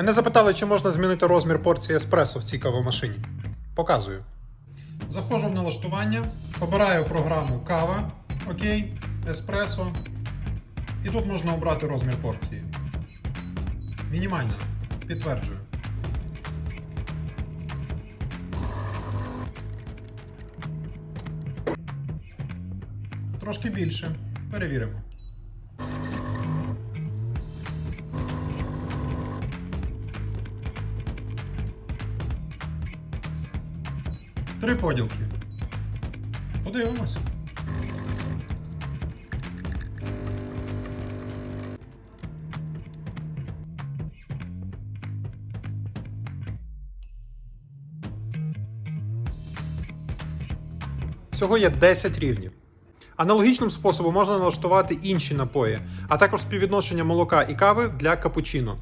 Мене запитали, чи можна змінити розмір порції еспресо в цій кавомашині. Показую. Заходжу в налаштування, обираю програму кава, окей, еспресо. І тут можна обрати розмір порції. Мінімально. Підтверджую. Трошки більше. Перевіримо. Три поділки. Подивимось. Всього є 10 рівнів. Аналогічним способом можна налаштувати інші напої, а також співвідношення молока і кави для капучино.